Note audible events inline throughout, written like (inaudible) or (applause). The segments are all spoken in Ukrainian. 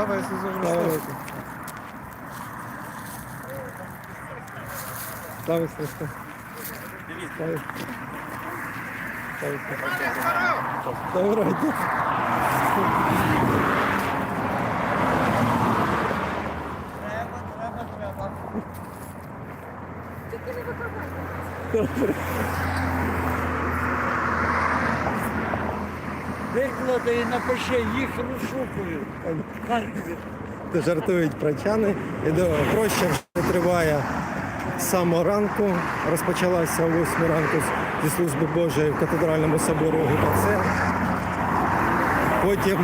Слава Ісусу Христу! Слава Ісусу Христу! Слава Ісусу! Ісусу! Доброго дня! (laughs) Виклади і напиши, їх розшукують. В Харкові. Жартують до проща триває з самого ранку. Розпочалася о 8 ранку зі служби Божої в катедральному соборі УГКЦ. Потім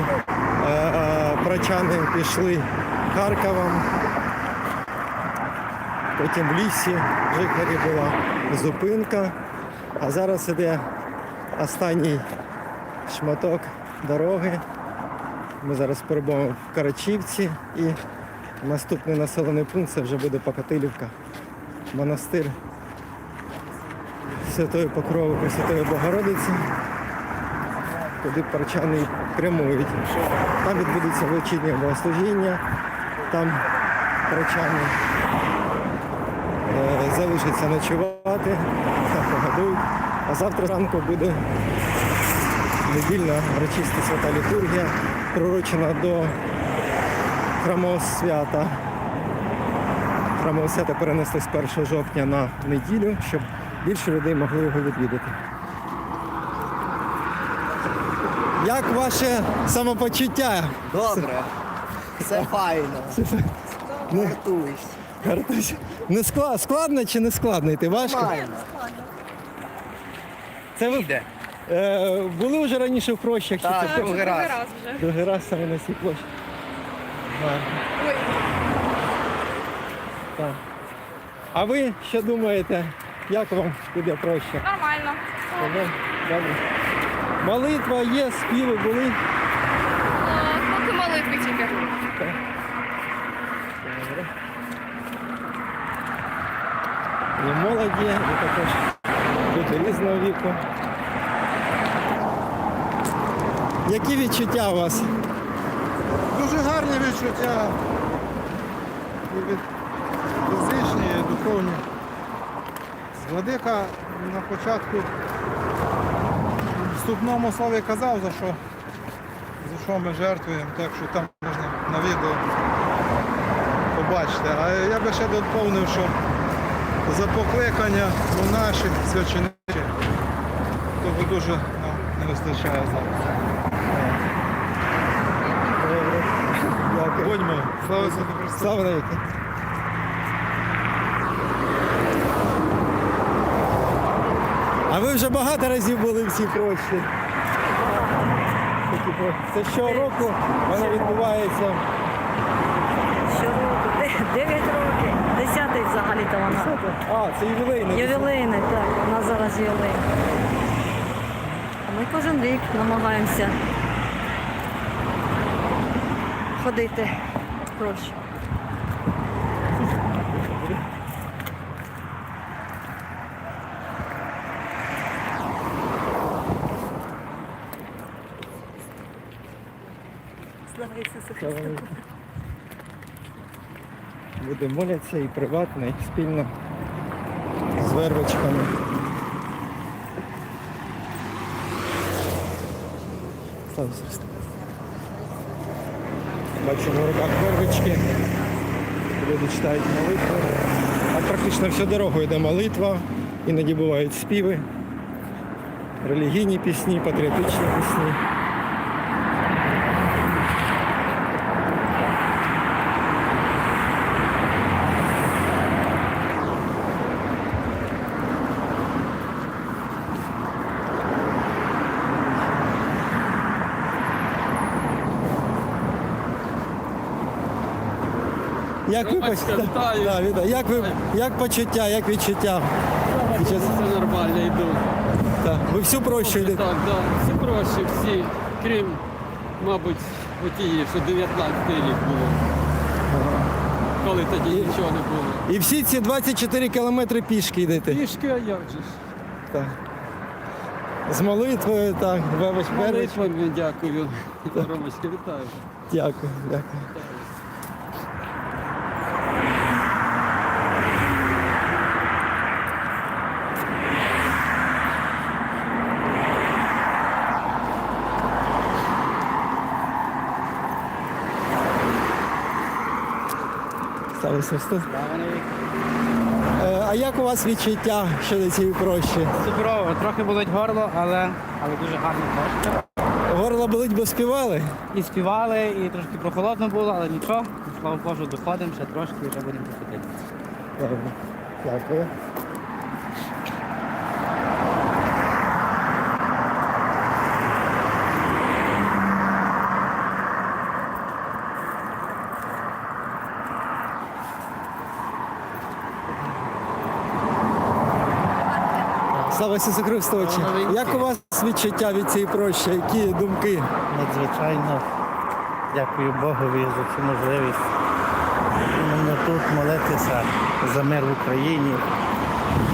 е, е, прочани пішли Харковом. Потім в лісі в Жихарі була зупинка. А зараз іде останній шматок дороги. Ми зараз перебуваємо в Карачівці і наступний населений пункт це вже буде Покатилівка. Монастир Святої Покрови Пресвятої Богородиці, куди парчани прямують. Там відбудеться вечірнє богослужіння, там парчани е, залишаться ночувати, там погодують. А завтра ранку буде недільна урочиста свята літургія, пророчена до храмового свята. Храмове свято перенесли з 1 жовтня на неділю, щоб більше людей могли його відвідати. Як ваше самопочуття? Добре. Все файно. Гартуйся. Картусь? Не скла- складно чи не складно йти? Важко? Файно. Це ви е, були вже раніше в прощах? чи Так, це другий раз. раз вже. Другий раз саме на цій площі. Гарно. Ой, Так. А ви що думаєте? Як вам буде проще? нормально. Добре? Добре. Молитва є, співи були. Е, Поки молитви тільки. Добре. І молоді, і також люди різного віку. Які відчуття у вас? Дуже гарні відчуття. Фізичні, і духовні. Владика на початку в вступному слові казав, за що, за що ми жертвуємо, так що там можна на відео побачити. А я би ще доповнив, що за покликання монашів, священиків, того дуже нам не вистачає зараз. Добре. Дякую. Будьмо, слава Ісусу Христу! Слава навіки. А ви вже багато разів були в цій прощі. Це щороку вона відбувається. Щороку, 9 років, 10 взагалі-то вона. А, це ювілейний. Ювілейний, так, у нас зараз ювілей. А ми кожен рік намагаємося ходити проще. Слава Ісусу Христу! навіки. Буде моляться і приватно, і спільно з вервичками. Слава Христу. Бачимо в руках вервички. Люди читають молитву. А практично всю дорогу йде молитва. Іноді бувають співи, релігійні пісні, патріотичні пісні. Як ви Ромочка, поч- вітаю. Да, вітаю. Як ви як почуття, як відчуття? Під Все нормально йду. Так. Ви всю прощу йдете? Так, так, всі прощі, всі, крім, мабуть, отії, що 19 рік було. Коли тоді нічого не було. І всі ці 24 кілометри пішки йдете. Пішки, а як же ж? Так. З молитвою, так, вибач. Молитвами дякую. Ромочка, вітаю. Дякую, дякую. Слава Христос. Е, А як у вас відчуття щодо цієї прощі? Суперово, трохи болить горло, але, але дуже гарно теж. Горло болить, бо співали? І співали, і трошки прохолодно було, але нічого. Слава Божу, доходимо ще трошки і вже будемо приходити. Добре. Дякую. Слава Ісусу Христу! Як у вас відчуття від цієї прощі? Які думки? Надзвичайно дякую Богові за цю можливість іменно тут молитися за мир в Україні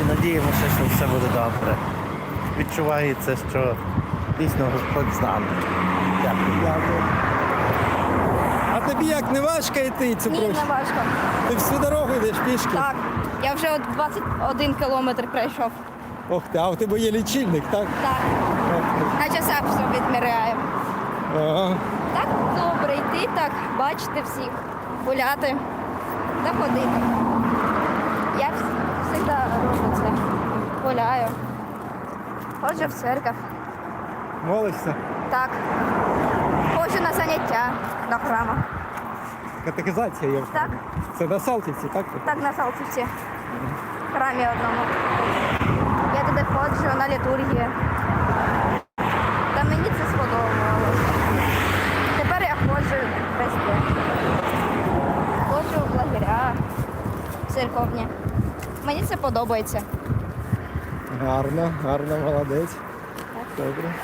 і надіємося, що все буде добре. Відчувається, що дійсно Господь з нами. Дякую. Дякую. А тобі як не важко йти цю Ні, прощу? не важко. Ти всю дорогу йдеш пішки? Так, я вже от 21 кілометр пройшов. Ох ти, а у тебе є лічильник, так? Так, на часах все відміряємо. Ага. Так добре йти, так, бачити всіх, гуляти та ходити. Я завжди роблю це. Гуляю. Ходжу в церкву. Молишся. Так. Ходжу на заняття до храму. Катехизація є. в Так. Це на Салтівці, так? Так на Салтівці. В храмі одному. Ходжу на літургії. Та мені це сподобалося. Тепер я ходжу без день. Ходжу в лагеря церковні. Мені це подобається. Гарно, гарно, молодець. Добре.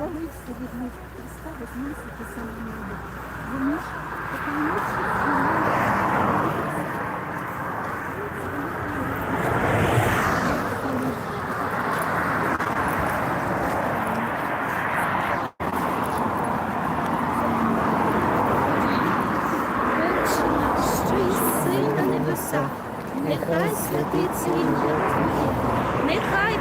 Що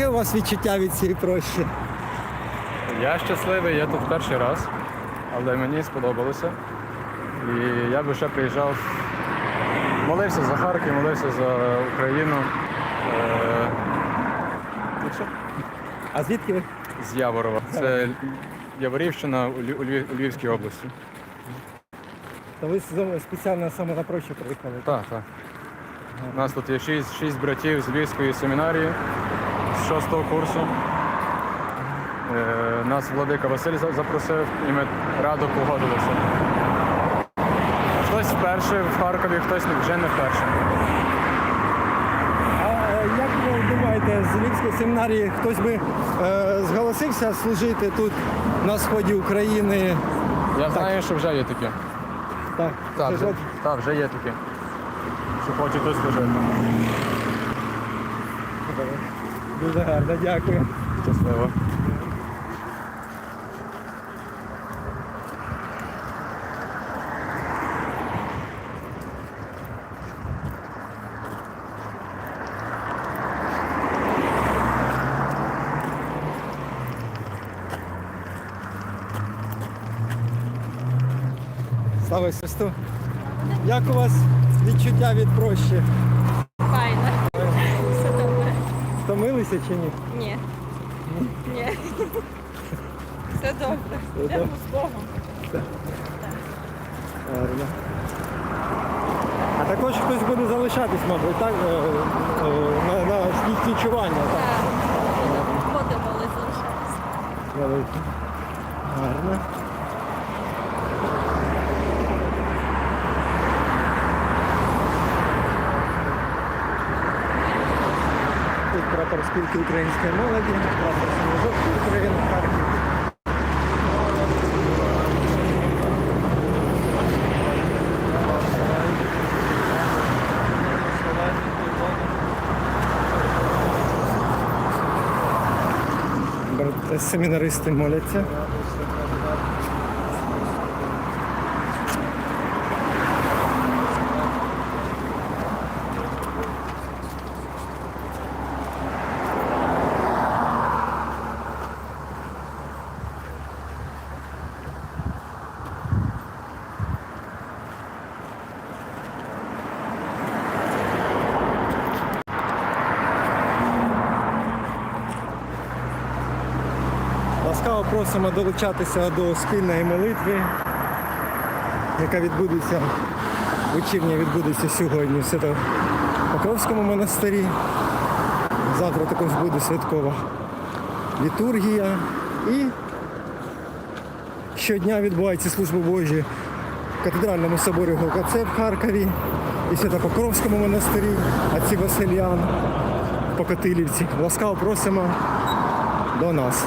Яке у вас відчуття від цієї прощі? Я щасливий, я тут перший раз, але мені сподобалося. І я би ще приїжджав, молився за Харків, молився за Україну. Е, і все. А звідки ви? З Яворова. Це Яворівщина у Лю- у Львів- у Львівській області. То ви з- спеціально саме на прощу приїхали? Так, так. У нас тут є шість, шість братів з Львівської семінарії шостого курсу. Е, Нас владика Василь запросив і ми радо погодилися. Хтось вперше в Харкові, хтось вже не вперше. А е, як ви думаєте, з Львівської семінарії хтось би е, зголосився служити тут на сході України? Я знаю, що вже є таке. Так, Так, вже, так, вже є таке. Що хочуть тут служити. Дуже гарно, дякую. Щасливо. Слава Христу. Як у вас відчуття від прощі? Файно. Все добре. Втомилися чи ні? Ні. Ні. Все добре. Йдемо з Богом. Гарно. А також хтось буде залишатись, мабуть, так? е, е, На, на слідчування, так? Будемо залишатися. Велике. Гарно. Прапор спілки української молоді, прапор Синьо-жовтої України, Харків. Семінаристи моляться. Ласкаво просимо долучатися до спільної молитви, яка відбудеться, вечірня відбудеться сьогодні в Свято-Покровському монастирі. Завтра також буде святкова літургія. І щодня відбуваються служби Божі в катедральному соборі ГКЦ в Харкові і Свято-Покровському монастирі, отці Васильян Покотилівці. Ласкаво просимо до нас.